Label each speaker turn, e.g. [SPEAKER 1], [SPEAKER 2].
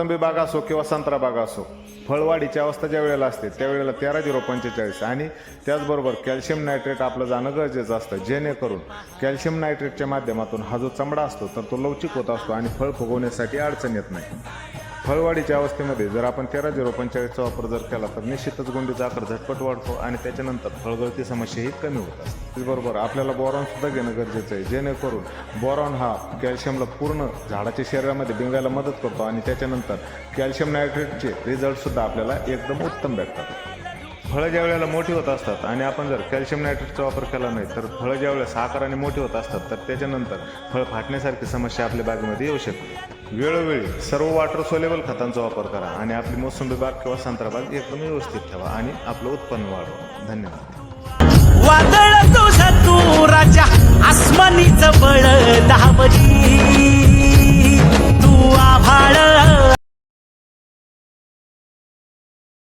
[SPEAKER 1] मोसंबी बाग असो किंवा संत्रा बाग असो फळवाढीची अवस्था ज्या वेळेला असते त्यावेळेला तेरा झिरो पंचेचाळीस. आणि त्याचबरोबर कॅल्शियम नायट्रेट आपलं जाणं गरजेचं असतं जेणेकरून कॅल्शियम नायट्रेटच्या माध्यमातून हा जो चमडा असतो तर तो लवचिक होत असतो आणि फळ फुगवण्यासाठी अडचण येत नाही. फळवाढीच्या अवस्थेमध्ये जर आपण तेरा झिरो पंचेचाळीसचा वापर जर केला तर निश्चितच गुंडीचा आकार झटपट वाढतो आणि त्याच्यानंतर फळगळती समस्या ही कमी होत असते. त्याचबरोबर आपल्याला बोरॉन सुद्धा घेणं गरजेचं आहे जेणेकरून बोरॉन हा कॅल्शियमला पूर्ण झाडाच्या शरीरामध्ये बिंगायला मदत करतो आणि त्याच्यानंतर कॅल्शियम नायट्रेटचे रिझल्टसुद्धा आपल्याला एकदम उत्तम भेटतात. फळं ज्या वेळेला मोठी होत असतात आणि आपण जर कॅल्शियम नायट्रेटचा वापर केला नाही तर फळं ज्या वेळेस आकाराने मोठी होत असतात तर त्याच्यानंतर फळ फाटण्यासारखी समस्या आपल्या बागेमध्ये येऊ शकते. वेळोवेळी सर्व वॉटर सोलेबल खतांचा वापर करा आणि आपली मोसंबी बाग किंवा संत्रा बाग एकदम व्यवस्थित ठेवा आणि आपलं उत्पन्न वाढवा. धन्यवाद.